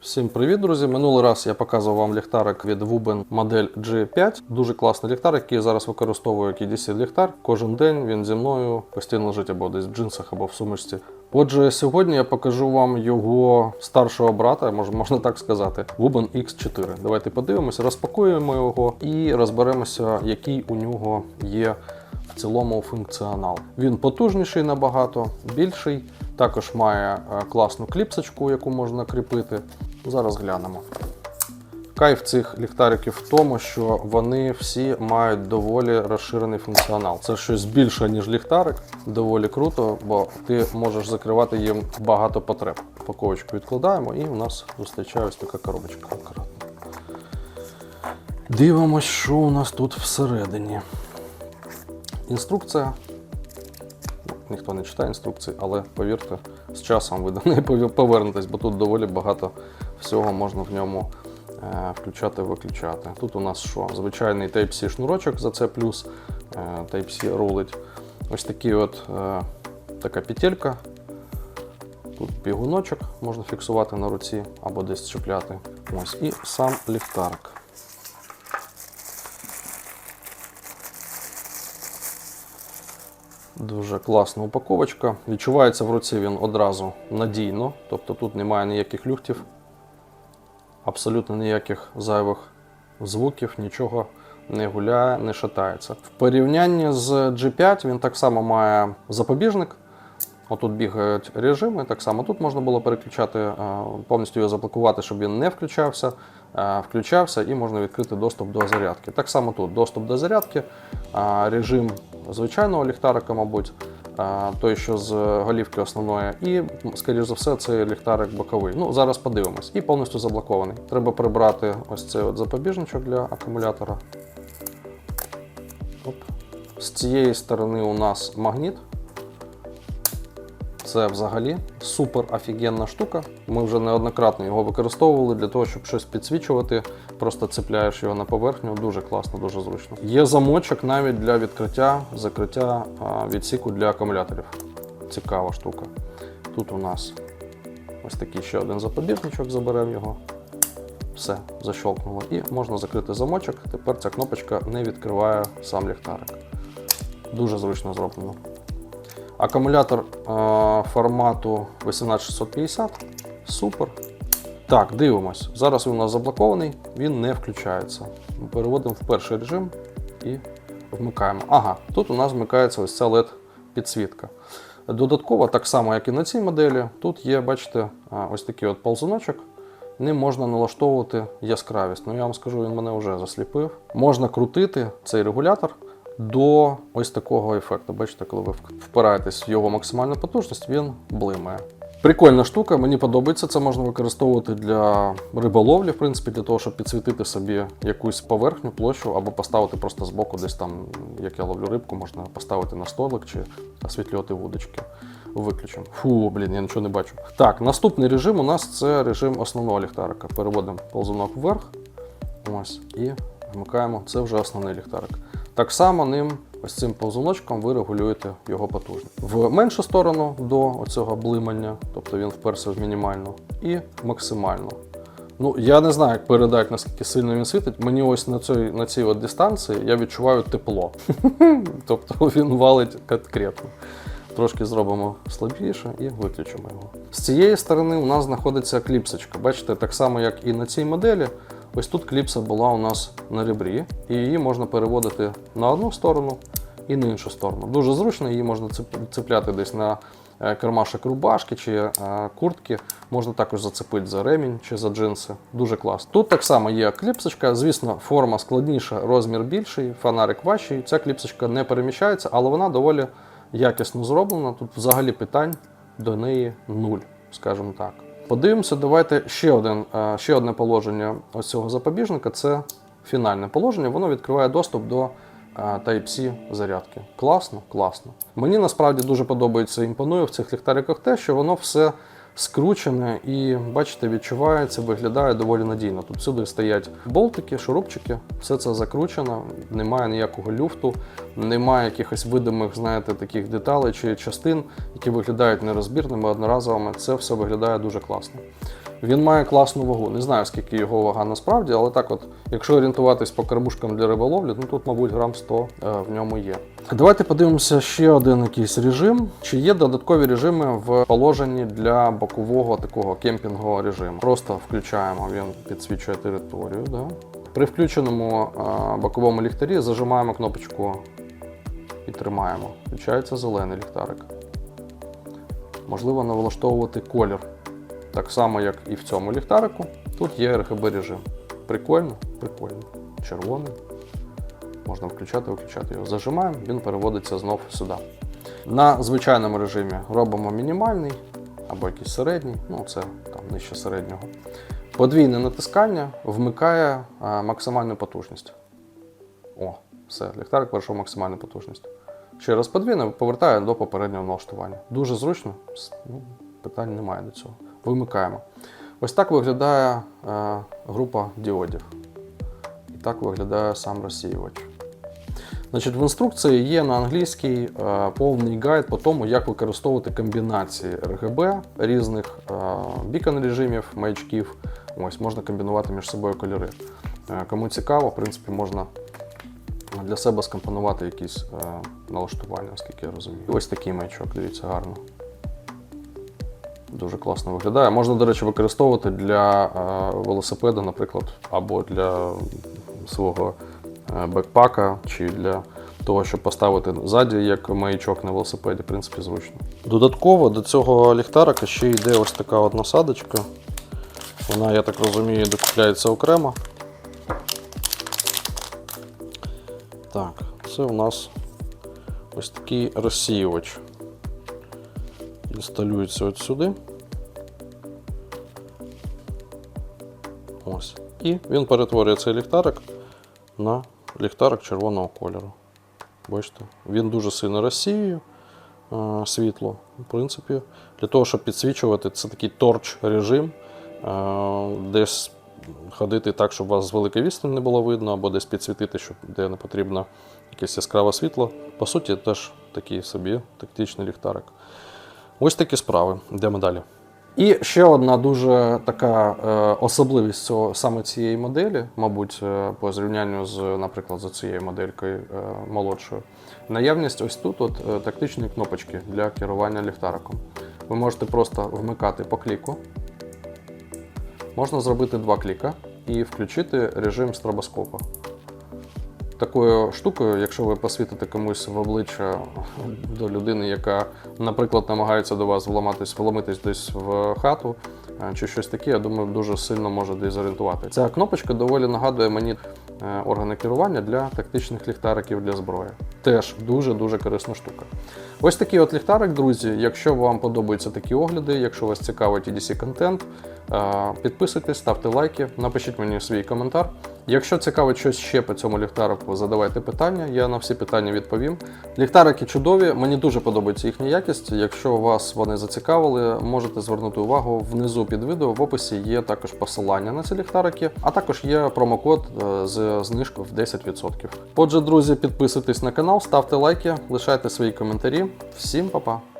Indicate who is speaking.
Speaker 1: Всім привіт, друзі! Минулий раз я показував вам ліхтарик від Wuben модель G5. Дуже класний ліхтарик, який я зараз використовую як EDC ліхтар. Кожен день він зі мною постійно лежить або десь в джинсах, або в сумочці. Отже, сьогодні я покажу вам його старшого брата, мож- можна так сказати, Wuben X4. Давайте подивимося, розпакуємо його і розберемося, який у нього є в цілому функціонал. Він потужніший набагато, більший. Також має е, класну кліпсочку, яку можна кріпити. Зараз глянемо. Кайф цих ліхтариків в тому, що вони всі мають доволі розширений функціонал. Це щось більше, ніж ліхтарик, доволі круто, бо ти можеш закривати їм багато потреб. Упаковочку відкладаємо і у нас зустрічає ось така коробочка. Дивимось, що у нас тут всередині. Інструкція. Ніхто не читає інструкції, але повірте, з часом ви до неї повернетесь, бо тут доволі багато всього можна в ньому е, включати виключати. Тут у нас що? Звичайний Type-C шнурочок за це плюс е, Type-C рулить. Ось такий от, е, така петелька. Тут бігуночок можна фіксувати на руці або десь чіпляти. Ось, і сам ліхтарик. Дуже класна упаковочка. Відчувається в руці він одразу надійно, тобто тут немає ніяких люфтів, абсолютно ніяких зайвих звуків, нічого не гуляє, не шатається. В порівнянні з G5 він так само має запобіжник. Отут бігають режими, так само тут можна було переключати, е, повністю його заблокувати, щоб він не включався, е, включався і можна відкрити доступ до зарядки. Так само тут доступ до зарядки, режим звичайного ліхтарика, мабуть, той, що з голівки основної, і, скоріш за все, це ліхтарик боковий. Ну, зараз подивимось. І повністю заблокований. Треба прибрати ось цей от запобіжничок для акумулятора. Оп. З цієї сторони у нас магніт. Це взагалі супер офігенна штука. Ми вже неоднократно його використовували для того, щоб щось підсвічувати. Просто цепляєш його на поверхню. Дуже класно, дуже зручно. Є замочок навіть для відкриття, закриття відсіку для акумуляторів. Цікава штука. Тут у нас ось такий ще один запобіжничок, заберемо його. Все, защелкнуло. І можна закрити замочок. Тепер ця кнопочка не відкриває сам ліхтарик. Дуже зручно зроблено. Акумулятор е, формату 18650. Супер. Так, дивимось. Зараз він у нас заблокований, він не включається. Ми переводимо в перший режим і вмикаємо. Ага, тут у нас вмикається ось ця LED-підсвітка. Додатково, так само, як і на цій моделі, тут є, бачите, е, ось такий от ползуночок. Ним можна налаштовувати яскравість. Ну я вам скажу, він мене вже засліпив. Можна крутити цей регулятор до ось такого ефекту. Бачите, коли ви впираєтесь в його максимальну потужність, він блимає. Прикольна штука, мені подобається. Це можна використовувати для риболовлі, в принципі, для того, щоб підсвітити собі якусь поверхню, площу, або поставити просто збоку, десь там, як я ловлю рибку, можна поставити на столик чи освітлювати вудочки. Виключимо. Фу, блін, я нічого не бачу. Так, наступний режим у нас це режим основного ліхтарика. Переводимо ползунок вверх. Ось, і вмикаємо. Це вже основний ліхтарик. Так само ним, ось цим ползуночком, ви регулюєте його потужність. В меншу сторону до цього блимання, тобто він вперся в мінімальну, і максимальну. Ну, я не знаю, як передати, наскільки сильно він світить. Мені ось на цій, на цій от дистанції я відчуваю тепло. тобто він валить конкретно. Трошки зробимо слабіше і виключимо його. З цієї сторони у нас знаходиться кліпсочка. Бачите, так само, як і на цій моделі. Ось тут кліпса була у нас на ребрі, і її можна переводити на одну сторону і на іншу сторону. Дуже зручно, її можна цепляти десь на е, кармашок рубашки чи е, куртки. Можна також зацепити за ремінь чи за джинси. Дуже класно. Тут так само є кліпсочка. Звісно, форма складніша, розмір більший, фонарик важчий. Ця кліпсочка не переміщається, але вона доволі якісно зроблена. Тут взагалі питань до неї нуль, скажімо так. Подивимося, давайте ще, один, е, ще одне положення ось цього запобіжника це фінальне положення. Воно відкриває доступ до е, Type-C зарядки. Класно, класно. Мені насправді дуже подобається імпонує в цих ліхтариках те, що воно все скручене і, бачите, відчувається, виглядає доволі надійно. Тут сюди стоять болтики, шурупчики, все це закручено, немає ніякого люфту, немає якихось видимих, знаєте, таких деталей чи частин, які виглядають нерозбірними, одноразовими. Це все виглядає дуже класно. Він має класну вагу. Не знаю, скільки його вага насправді, але так, от, якщо орієнтуватись по карбушкам для риболовлі, ну тут, мабуть, грам 100 е, в ньому є. Давайте подивимося ще один якийсь режим. Чи є додаткові режими в положенні для бокового такого кемпінгового режиму? Просто включаємо, він підсвічує територію. Да? При включеному е, боковому ліхтарі зажимаємо кнопочку і тримаємо. Включається зелений ліхтарик. Можливо налаштовувати колір. Так само, як і в цьому ліхтарику. Тут є RGB режим. Прикольно? Прикольно. Червоний. Можна включати, виключати його. Зажимаємо, він переводиться знов сюди. На звичайному режимі робимо мінімальний або якийсь середній, ну це там нижче середнього. Подвійне натискання вмикає а, максимальну потужність. О, все, ліхтарик перейшов максимальну потужність. Ще раз подвійне, повертає до попереднього налаштування. Дуже зручно, ну, питань немає до цього. Вимикаємо. Ось так виглядає е, група діодів. І так виглядає сам розсіювач. Значить, в інструкції є на англійській е, повний гайд по тому, як використовувати комбінації RGB різних е, бікон режимів, маячків. Ось можна комбінувати між собою кольори. Кому цікаво, в принципі, можна для себе скомпонувати якісь налаштування, наскільки я розумію. Ось такий маячок, дивіться, гарно. Дуже класно виглядає. Можна, до речі, використовувати для е, велосипеда, наприклад, або для свого е, бекпака, чи для того, щоб поставити ззаді як маячок на велосипеді, в принципі, зручно. Додатково до цього ліхтарика ще йде ось така от насадочка. Вона, я так розумію, докупляється окремо. Так, це у нас ось такий розсіювач. Інсталюється от сюди. Ось. І він перетворює цей ліхтарик на ліхтарик червоного кольору. Бачите, він дуже сильно розсіює е, світло. В принципі, для того, щоб підсвічувати, це такий торч режим. Е, десь ходити так, щоб вас з великої відстані не було видно, або десь підсвітити, щоб де не потрібно якесь яскраве світло. По суті, теж такий собі тактичний ліхтарик. Ось такі справи. Йдемо далі. І ще одна дуже така е, особливість цього, саме цієї моделі, мабуть, е, по зрівнянню з, наприклад, за цією моделькою е, молодшою. Наявність ось тут от, тактичної кнопочки для керування ліхтариком. Ви можете просто вмикати по кліку. Можна зробити два кліка і включити режим стробоскопа. Такою штукою, якщо ви посвітите комусь в обличчя до людини, яка, наприклад, намагається до вас вламатись, вломитись десь в хату е, чи щось таке, я думаю, дуже сильно може дезорієнтувати. Ця кнопочка доволі нагадує мені органи керування для тактичних ліхтариків для зброї. Теж дуже-дуже корисна штука. Ось такий от ліхтарик, друзі. Якщо вам подобаються такі огляди, якщо вас цікавить EDC контент, е, підписуйтесь, ставте лайки, напишіть мені свій коментар. Якщо цікавить щось ще по цьому ліхтарику, задавайте питання, я на всі питання відповім. Ліхтарики чудові, мені дуже подобається їхня якість. Якщо вас вони зацікавили, можете звернути увагу внизу під відео. В описі є також посилання на ці ліхтарики, а також є промокод е, з знижкою в 10%. Отже, друзі, підписуйтесь на канал, ставте лайки, лишайте свої коментарі. Всім па-па!